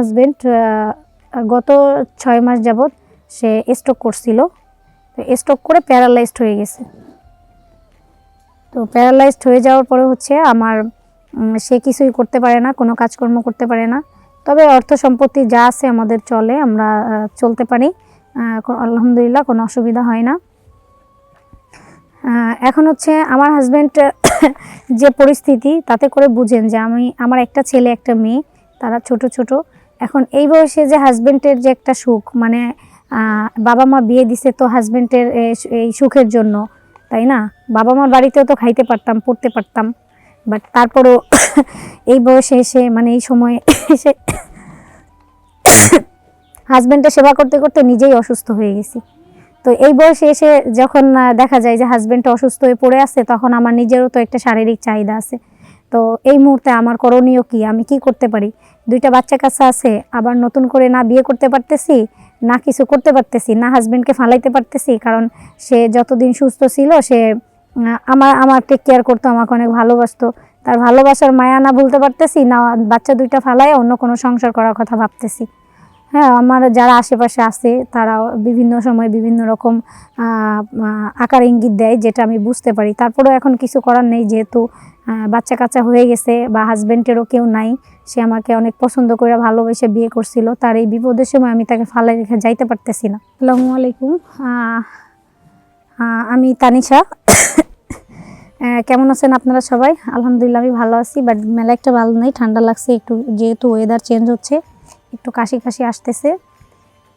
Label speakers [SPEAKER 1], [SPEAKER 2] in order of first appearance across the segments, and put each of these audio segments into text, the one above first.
[SPEAKER 1] Husband গত ছয় মাস যাবৎ সে স্ট্রোক করছিল। তো করে প্যারালাইজড হয়ে গেছে। তো প্যারালাইজড হয়ে যাওয়ার পরে হচ্ছে আমার সে কিছুই করতে পারে না, কোনো কাজকর্ম করতে পারে না। তবে অর্থ সম্পত্তি যা আছে আমাদের চলে, আমরা চলতে পারি। আলহামদুলিল্লাহ, কোনো অসুবিধা হয় না। এখন হচ্ছে আমার হাজব্যান্ড যে পরিস্থিতি, তাতে করে বুঝেন যে আমি, আমার একটা ছেলে, একটা মেয়ে, তারা ছোট ছোট। এখন এই বয়সে যে হাজব্যান্ডের যে একটা সুখ মানে বাবা মা বিয়ে দিছে তো হাজব্যান্ডের এই সুখের জন্য, তাই না? বাবা মার বাড়িতেও তো খাইতে পারতাম, পড়তে পারতাম বাট তারপরেও এই বয়সে এসে মানে এই সময়ে এসে হাজব্যান্ডের সেবা করতে করতে নিজেই অসুস্থ হয়ে গেছি। তো এই বয়সে এসে যখন দেখা যায় যে হাজব্যান্ডটা অসুস্থ হয়ে পড়ে আছে, তখন আমার নিজেরও তো একটা শারীরিক চাহিদা আছে। তো এই মুহূর্তে আমার করণীয় কি? আমি কি করতে পারি? দুইটা বাচ্চা কাছে আছে, আবার নতুন করে না বিয়ে করতে পারতেছি, না কিছু করতে পারতেছি, না হাজব্যান্ডকে ফালাইতে পারতেছি, কারণ সে যতদিন সুস্থ ছিল, সে আমার আমার টেক কেয়ার করতো, আমাকে অনেক ভালোবাসতো। তার ভালোবাসার মায়া না ভুলতে পারতেছি, না বাচ্চা দুইটা ফালায় অন্য কোনো সংসার করার কথা ভাবতেছি। হ্যাঁ আমার যারা আশেপাশে আছে তারা বিভিন্ন সময় বিভিন্ন রকম আকার ইঙ্গিত দেয়, যেটা আমি বুঝতে পারি। তারপরেও এখন কিছু করার নেই, যেহেতু বাচ্চা কাচ্চা হয়ে গেছে বা হাজব্যান্ডেরও কেউ নাই, সে আমাকে অনেক পছন্দ করে ভালোবেসে বিয়ে করছিল, তার এই বিপদের সময় আমি তাকে ফালাই রেখে যাইতে পারতেছি না। আসসালামু আলাইকুম। আমি তানিশা। কেমন আছেন আপনারা সবাই? আলহামদুলিল্লাহ, আমি ভালো আছি বাট মেলা একটা ভালো নেই, ঠান্ডা লাগছে, একটু যেহেতু ওয়েদার চেঞ্জ হচ্ছে। একটু কাশি কাশি আসতেছে।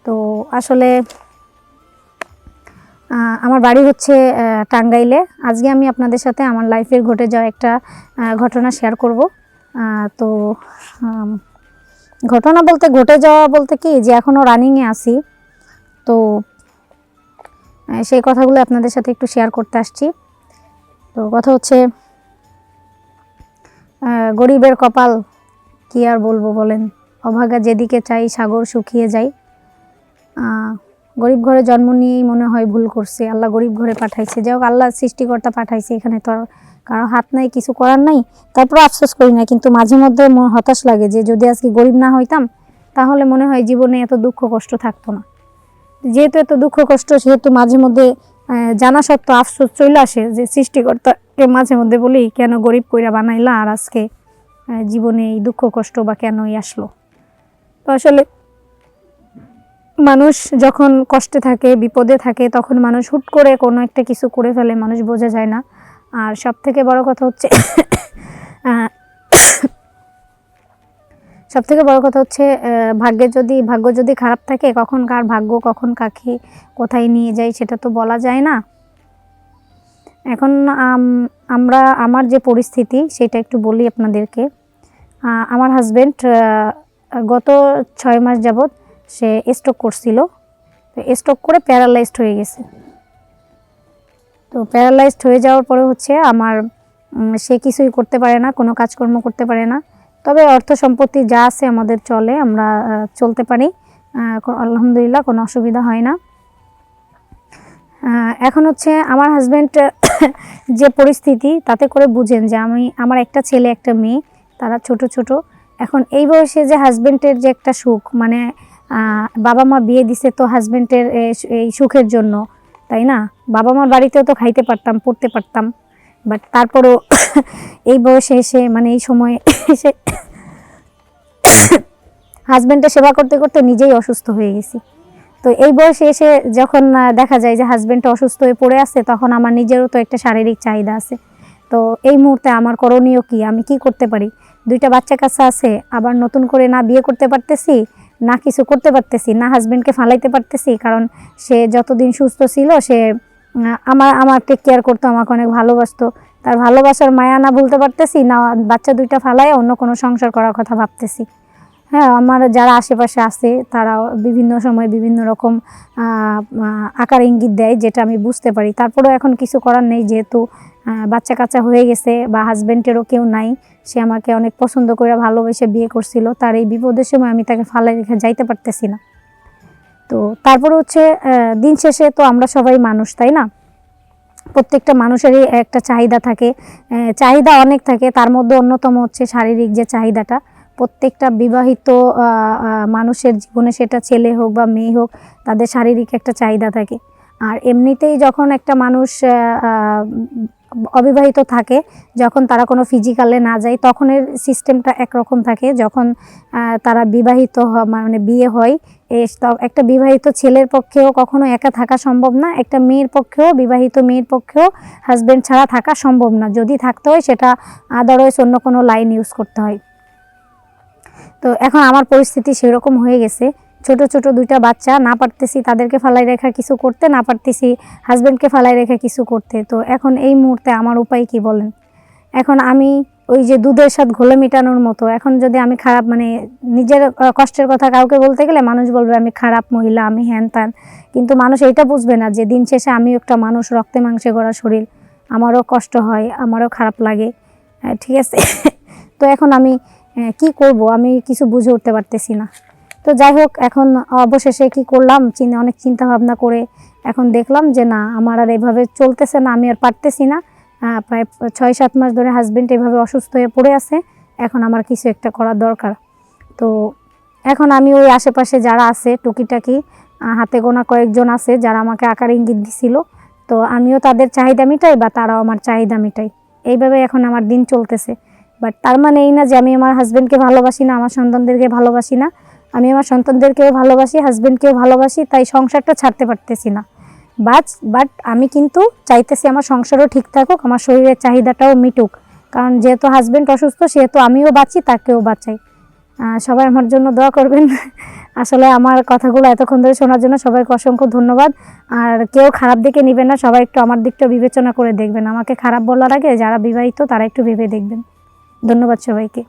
[SPEAKER 1] তো আসলে আমার বাড়ি হচ্ছে টাঙ্গাইলে। আজকে আমি আপনাদের সাথে আমার লাইফের ঘটে যাওয়া একটা ঘটনা শেয়ার করব। তো ঘটনা বলতে ঘটে যাওয়া বলতে কি, যে এখনও রানিংয়ে আছি। তো সেই কথাগুলো আপনাদের সাথে একটু শেয়ার করতে আসছি। তো কথা হচ্ছে গরিবের কপাল কি আর বলব বলেন? অভাগা যেদিকে চাই সাগর শুকিয়ে যায় গরিব ঘরে জন্ম নিয়েই মনে হয় ভুল করছে। আল্লাহ গরিব ঘরে পাঠাইছে। যাই হোক, আল্লাহ সৃষ্টিকর্তা পাঠাইছে এখানে তো কারও হাত নাই, কিছু করার নাই। তারপর আফসোস করি না, কিন্তু মাঝে মধ্যে হতাশ লাগে যে যদি আজকে গরিব না হইতাম, তাহলে মনে হয় জীবনে এত দুঃখ কষ্ট থাকতো না। যেহেতু এত দুঃখ কষ্ট, সেহেতু মাঝে মধ্যে জানা সত্ত্বেও আফসোস চলে আসে যে সৃষ্টিকর্তাকে মাঝে মধ্যে বলি, কেন গরিব কইরা বানাইলা আর আজকে জীবনে এই দুঃখ কষ্ট বা কেনই আসলো? তো আসলে মানুষ যখন কষ্টে থাকে বিপদে থাকে তখন মানুষ হুট করে কোনো একটা কিছু করে ফেলে মানুষ বোঝা যায় না। আর সব থেকে বড় কথা হচ্ছে সব থেকে বড় কথা হচ্ছে আহ, ভাগ্যে যদি ভাগ্য যদি খারাপ থাকে কখন কার ভাগ্য কখন কাকে কোথায় নিয়ে যায় সেটা তো বলা যায় না। এখন আমরা আমার যে পরিস্থিতি সেটা একটু বলি আপনাদেরকে। আমার হাজব্যান্ড গত ছয় মাস যাবৎ সে স্ট্রোক করছিল। তো স্ট্রোক করে প্যারালাইজড হয়ে গেছে। তো প্যারালাইজড হয়ে যাওয়ার পরে হচ্ছে আমার সে কিছুই করতে পারে না, কোনো কাজকর্ম করতে পারে না। তবে অর্থ সম্পত্তি যা আছে আমাদের চলে, আমরা চলতে পারি। আলহামদুলিল্লাহ কোনো অসুবিধা হয় না। এখন হচ্ছে আমার হাজব্যান্ড যে পরিস্থিতি, তাতে করে বুঝেন যে আমি, আমার একটা ছেলে, একটা মেয়ে, তারা ছোট ছোট। এখন এই বয়সে যে হাজব্যান্ডের যে একটা সুখ মানে বাবা মা বিয়ে দিছে তো হাজব্যান্ডের এই সুখের জন্য, তাই না? বাবা মার বাড়িতেও তো খাইতে পারতাম, পড়তে পারতাম বাট তারপরেও এই বয়সে এসে মানে এই সময়ে এসে হাজব্যান্ডের সেবা করতে করতে নিজেই অসুস্থ হয়ে গেছি। তো এই বয়সে এসে যখন দেখা যায় যে হাজব্যান্ডটা অসুস্থ হয়ে পড়ে আছে, তখন আমার নিজেরও তো একটা শারীরিক চাহিদা আছে। তো এই মুহূর্তে আমার করণীয় কি? আমি কি করতে পারি? দুইটা বাচ্চা কাছে আছে, আবার নতুন করে না বিয়ে করতে পারতেছি, না কিছু করতে পারতেছি, না হাজব্যান্ডকে ফালাইতে পারতেছি, কারণ সে যতদিন সুস্থ ছিল, সে আমার আমার টেক কেয়ার করতো, আমাকে অনেক ভালোবাসতো। তার ভালোবাসার মায়া না ভুলতে পারতেছি, না বাচ্চা দুইটা ফালায় অন্য কোনো সংসার করার কথা ভাবতেছি। হ্যাঁ আমার যারা আশেপাশে আছে তারা বিভিন্ন সময় বিভিন্ন রকম আকার ইঙ্গিত দেয়, যেটা আমি বুঝতে পারি। তারপরেও এখন কিছু করার নেই, যেহেতু বাচ্চা কাচ্চা হয়ে গেছে বা হাজব্যান্ডেরও কেউ নাই, সে আমাকে অনেক পছন্দ করে ভালোবেসে বিয়ে করছিল, তার এই বিপদের সময় আমি তাকে ফালাই রেখে যাইতে পারতেছি না। তো তারপর হচ্ছে দিন শেষে তো আমরা সবাই মানুষ, তাই না? প্রত্যেকটা মানুষেরই একটা চাহিদা থাকে চাহিদা অনেক থাকে, তার মধ্যে অন্যতম হচ্ছে শারীরিক যে চাহিদাটা প্রত্যেকটা বিবাহিত মানুষের জীবনে সেটা ছেলে হোক বা মেয়ে হোক, তাদের শারীরিক একটা চাহিদা থাকে। আর এমনিতেই যখন একটা মানুষ অবিবাহিত থাকে, যখন তারা কোনো ফিজিক্যালে না যায়, তখনের সিস্টেমটা একরকম থাকে। যখন তারা বিবাহিত মানে বিয়ে হয় একটা বিবাহিত ছেলের পক্ষেও কখনো একা থাকা সম্ভব না। একটা মেয়ের পক্ষেও, বিবাহিত মেয়ের পক্ষেও হাজব্যান্ড ছাড়া থাকা সম্ভব না। যদি থাকতে হয়, সেটা আদারওয়াইজ অন্য কোনো লাইন ইউজ করতে হয়। তো এখন আমার পরিস্থিতি সেরকম হয়ে গেছে। ছোট ছোট দুইটা বাচ্চা, না পারতেছি তাদেরকে ফালাই রেখা কিছু করতে, না পারতেছি হাজব্যান্ডকে ফালাই রেখা কিছু করতে। তো এখন এই মুহূর্তে আমার উপায় কি বলেন? এখন আমি ওই যে দুধের সাথে ঘোলে মেটানোর মতো। এখন যদি আমি খারাপ মানে নিজের কষ্টের কথা কাউকে বলতে গেলে মানুষ বলবে, আমি খারাপ মহিলা, আমি হ্যান ত্যান কিন্তু মানুষ এইটা বুঝবে না যে দিন শেষে আমিও একটা মানুষ রক্তে মাংসে গড়া শরীর। আমারও কষ্ট হয়, আমারও খারাপ লাগে। ঠিক আছে? তো এখন আমি কি করব? আমি কিছু বুঝে উঠতে পারতেছি না। তো যাই হোক, এখন অবশেষে কি করলাম? চিন্তা অনেক চিন্তা ভাবনা করে এখন দেখলাম যে, না, আমার আর এভাবে চলতেছে না, আমি আর পারতেছি না। প্রায় ছয় সাত মাস ধরে হাজব্যান্ড এভাবে অসুস্থ হয়ে পড়ে আছে। এখন আমার কিছু একটা করার দরকার। তো এখন আমি ওই আশেপাশে যারা আছে, টুকিটাকি হাতে গোনা কয়েকজন আছে, যারা আমাকে আকার ইঙ্গিত দিছিল, তো আমিও তাদের চাহিদা মিটাই বা তারাও আমার চাহিদা মিটাই। এইভাবে এখন আমার দিন চলতেছে। বাট তার মানে এই না যে আমি আমার হাজব্যান্ডকে ভালোবাসি না, আমার সন্তানদেরকে ভালোবাসি না। আমি আমার সন্তানদেরকেও ভালোবাসি হাজবেন্ডকেও ভালোবাসি, তাই সংসারটা ছাড়তে পারতেছি না। বাট বাট আমি কিন্তু চাইতেছি আমার সংসারও ঠিক থাকুক, আমার শরীরের চাহিদাটাও মিটুক। কারণ যেহেতু হাজবেন্ড অসুস্থ, সেহেতু আমিও বাঁচি, তাকেও বাঁচাই। সবাই আমার জন্য দোয়া করবেন। আসলে আমার কথাগুলো এতক্ষণ ধরে শোনার জন্য সবাইকে অসংখ্য ধন্যবাদ। আর কেউ খারাপ দিকে নেবেন না, সবাই একটু আমার দিকটা বিবেচনা করে দেখবেন। আমাকে খারাপ বলার আগে যারা বিবাহিত, তারা একটু ভেবে দেখবেন। ধন্যবাদ সবাইকে।